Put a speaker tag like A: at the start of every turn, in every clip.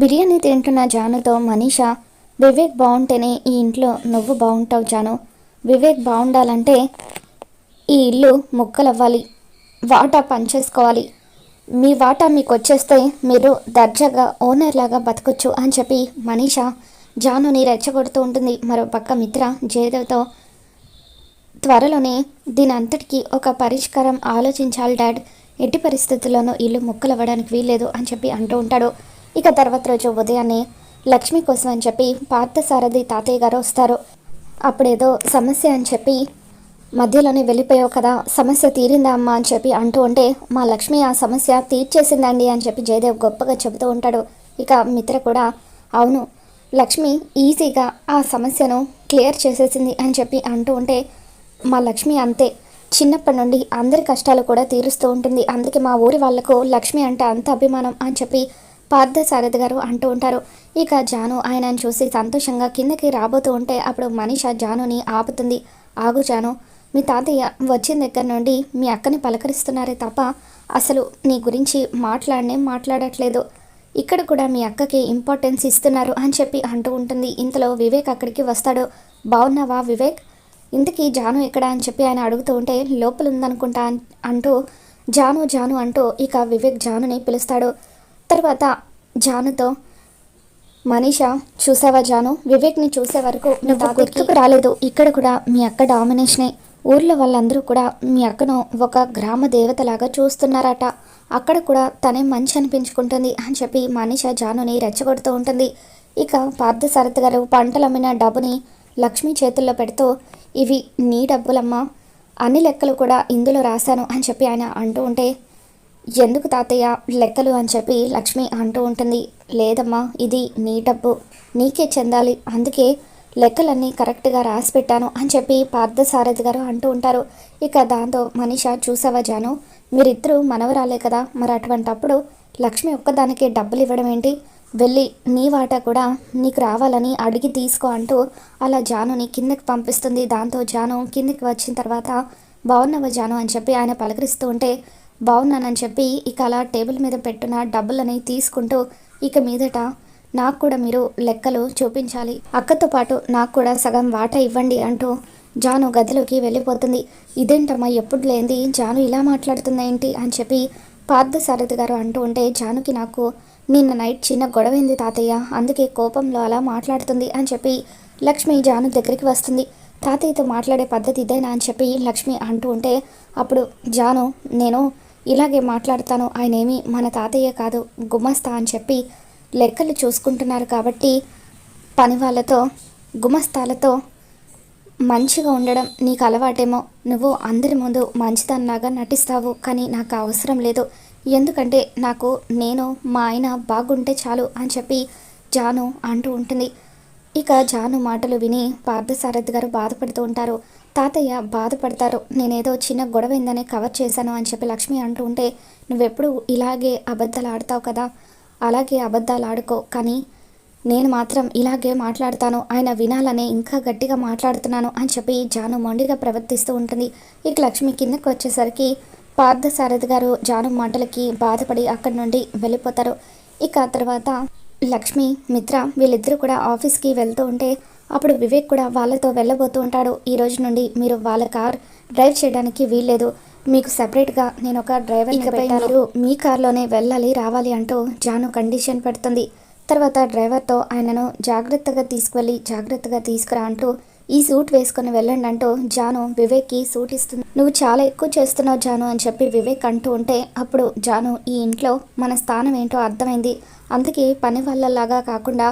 A: బిర్యానీ తింటున్న జానుతో మనీషా వివేక్ బాగుంటేనే ఈ ఇంట్లో నువ్వు బాగుంటావు జాను. వివేక్ బాగుండాలంటే ఈ ఇల్లు ముక్కలవ్వాలి వాటా పనిచేసుకోవాలి మీ వాటా మీకు వచ్చేస్తే మీరు దర్జాగా ఓనర్ లాగా బతకొచ్చు అని చెప్పి మనీషా జానుని రెచ్చగొడుతూ ఉంటుంది. మరో పక్క మిత్ర జయదేవ్తో త్వరలోనే దీని అంతటికీ ఒక పరిష్కారం ఆలోచించాలి డాడ్. ఎట్టి పరిస్థితుల్లోనూ ఇల్లు ముక్కలవ్వడానికి వీల్లేదు అని చెప్పి అంటూ ఉంటాడు. ఇక తర్వాత రోజు ఉదయాన్నే లక్ష్మి కోసం అని చెప్పి పార్థసారథి తాతయ్య గారు వస్తారు. అప్పుడేదో సమస్య అని చెప్పి మధ్యలోనే వెళ్ళిపోయావు కదా సమస్య తీరిందా అమ్మా అని చెప్పి అంటూ ఉంటే మా లక్ష్మి ఆ సమస్య తీర్చేసిందండి అని చెప్పి జయదేవ్ గొప్పగా చెబుతూ ఉంటాడు. ఇక మిత్ర కూడా అవును లక్ష్మి ఈజీగా ఆ సమస్యను క్లియర్ చేసేసింది అని చెప్పి అంటూ ఉంటే మా లక్ష్మి అంతే. చిన్నప్పటి నుండి అందరి కష్టాలు కూడా తీరుస్తూ ఉంటుంది. అందుకే మా ఊరి వాళ్ళకు లక్ష్మి అంటే అంత అభిమానం అని చెప్పి పార్థసారథి గారు అంటూ ఉంటారు. ఇక జాను ఆయనను చూసి సంతోషంగా కిందకి రాబోతూ ఉంటే అప్పుడు మనిష జానుని ఆపుతుంది. ఆగు జాను మీ తాతయ్య వచ్చిన దగ్గర నుండి మీ అక్కని పలకరిస్తున్నారే తప్ప అసలు నీ గురించి మాట్లాడనే మాట్లాడట్లేదు. ఇక్కడ కూడా మీ అక్కకి ఇంపార్టెన్స్ ఇస్తున్నారు అని చెప్పి అంటూ ఉంటుంది. ఇంతలో వివేక్ అక్కడికి వస్తాడు. బాగున్నావా వివేక్? ఇంతకీ జాను ఎక్కడ? అని చెప్పి ఆయన అడుగుతూ ఉంటే లోపల ఉందనుకుంటా అంటూ జాను జాను అంటూ ఇక వివేక్ జానుని పిలుస్తాడు. తర్వాత జానుతో మనీషా చూసావా జాను? వివేక్ని చూసే వరకు నువ్వు గుర్తుకు రాలేదు. ఇక్కడ కూడా మీ అక్క డామినేషనే. ఊర్లో వాళ్ళందరూ కూడా మీ అక్కను ఒక గ్రామ దేవతలాగా చూస్తున్నారట. అక్కడ కూడా తనే మంచి అనిపించుకుంటుంది అని చెప్పి మనీషా జానుని రెచ్చగొడుతూ ఉంటుంది. ఇక పార్థసారథి గారు పంటలు అమ్మిన డబ్బుని లక్ష్మి చేతుల్లో పెడుతూ ఇవి నీ డబ్బులమ్మా. అన్ని లెక్కలు కూడా ఇందులో రాశాను అని చెప్పి ఆయన అంటూ ఉంటే ఎందుకు తాతయ్య లెక్కలు అని చెప్పి లక్ష్మి అంటూ ఉంటుంది. లేదమ్మా ఇది నీ డబ్బు నీకే చెందాలి అందుకే లెక్కలన్నీ కరెక్ట్గా రాసి పెట్టాను అని చెప్పి పార్థసారథి గారు అంటూ ఉంటారు. ఇక దాంతో మనిష చూసావా జాను? మీరిద్దరూ మనవరాలే కదా మరి అటువంటప్పుడు లక్ష్మి ఒక్కదానికే డబ్బులు ఇవ్వడం ఏంటి? వెళ్ళి నీ వాటా కూడా నీకు రావాలని అడిగి తీసుకో అంటూ అలా జానుని కిందకి పంపిస్తుంది. దాంతో జాను కిందకి వచ్చిన తర్వాత బాగున్నావా జాను? అని చెప్పి ఆయన పలకరిస్తూ ఉంటే బాగున్నానని చెప్పి ఇక అలా టేబుల్ మీద పెట్టిన డబ్బులని తీసుకుంటూ ఇక మీదట నాకు కూడా మీరు లెక్కలు చూపించాలి. అక్కతో పాటు నాకు కూడా సగం వాటా ఇవ్వండి అంటూ జాను గదిలోకి వెళ్ళిపోతుంది. ఇదేంటమ్మా ఎప్పుడు లేనిది? జాను ఇలా మాట్లాడుతుంది ఏంటి అని చెప్పి పార్థసారథి గారు అంటూ ఉంటే జానుకి నాకు నిన్న నైట్ చిన్న గొడవైంది తాతయ్య అందుకే కోపంలో అలా మాట్లాడుతుంది అని చెప్పి లక్ష్మి జాను దగ్గరికి వస్తుంది. తాతయ్యతో మాట్లాడే పద్ధతి ఇదేనా? అని చెప్పి లక్ష్మి అంటూ ఉంటే అప్పుడు జాను నేను ఇలాగే మాట్లాడతాను. ఆయన ఏమి మన తాతయ్య కాదు గుమస్తా అని చెప్పి లెక్కలు చూసుకుంటున్నారు కాబట్టి పని వాళ్ళతో గుమస్తాలతో మంచిగా ఉండడం నీకు అలవాటేమో. నువ్వు అందరి ముందు మంచిదన్నాగా నటిస్తావు కానీ నాకు అవసరం లేదు. ఎందుకంటే నాకు నేను మా ఆయన బాగుంటే చాలు అని చెప్పి జాను అంటూ ఉంటుంది. ఇక జాను మాటలు విని పార్థసారథి గారు బాధపడుతూ ఉంటారు. తాతయ్య బాధపడతారు. నేనేదో చిన్న గొడవైందని కవర్ చేశాను అని చెప్పి లక్ష్మి అంటూ ఉంటే నువ్వెప్పుడు ఇలాగే అబద్ధాలు ఆడతావు కదా? అలాగే అబద్ధాలు ఆడుకో కానీ నేను మాత్రం ఇలాగే మాట్లాడతాను. ఆయన వినాలనే ఇంకా గట్టిగా మాట్లాడుతున్నాను అని చెప్పి జాను మొండిగా ప్రవర్తిస్తూ ఉంటుంది. ఇక లక్ష్మి కిందకు వచ్చేసరికి పార్థసారథి గారు జాను మాటలకి బాధపడి అక్కడి నుండి వెళ్ళిపోతారు. ఇక తర్వాత లక్ష్మి మిత్ర వీళ్ళిద్దరూ కూడా ఆఫీస్కి వెళ్తూ ఉంటే అప్పుడు వివేక్ కూడా వాళ్ళతో వెళ్ళబోతూ ఉంటాడు. ఈ రోజు నుండి మీరు వాళ్ళ కార్ డ్రైవ్ చేయడానికి వీల్లేదు. మీకు సెపరేట్గా నేను ఒక డ్రైవర్ మీరు మీ కార్లోనే వెళ్ళాలి రావాలి అంటూ జాను కండిషన్ పెడుతుంది. తర్వాత డ్రైవర్తో ఆయనను జాగ్రత్తగా తీసుకువెళ్ళి జాగ్రత్తగా తీసుకురా అంటూ ఈ సూట్ వేసుకొని వెళ్ళండి అంటూ జాను వివేక్కి సూట్ ఇస్తుంది. నువ్వు చాలా ఎక్కువ చేస్తున్నావు జాను అని చెప్పి వివేక్ అంటూ ఉంటే అప్పుడు జాను ఈ ఇంట్లో మన స్థానం ఏంటో అర్థమైంది. అందుకే పని వాళ్ళలాగా కాకుండా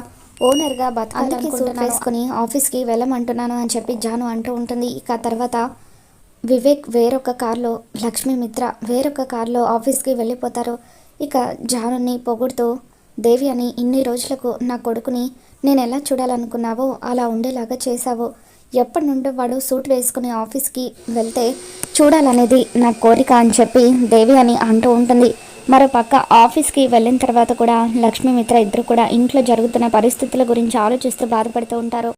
A: ఓనర్గా బతకాలని సూట్ వేసుకొని ఆఫీస్కి వెళ్ళమంటున్నాను అని చెప్పి జాను అంటూ ఉంటుంది. ఇక తర్వాత వివేక్ వేరొక కార్లో లక్ష్మీ మిత్ర వేరొక కార్లో ఆఫీస్కి వెళ్ళిపోతారు. ఇక జానుని పొగుడుతూ దేవి అని ఇన్ని రోజులకు నా కొడుకుని నేను ఎలా చూడాలనుకున్నావో అలా ఉండేలాగా చేశావు. ఎప్పటి నుండో వాడు సూట్ వేసుకుని ఆఫీస్కి వెళ్తే చూడాలనేది నా కోరిక అని చెప్పి దేవి అని అంటూ ఉంటుంది. మరో పక్క ఆఫీస్కి వెళ్ళిన తర్వాత కూడా లక్ష్మీమిత్ర ఇద్దరు కూడా ఇంట్లో జరుగుతున్న పరిస్థితుల గురించి ఆలోచిస్తూ బాధపడుతూ ఉంటారు.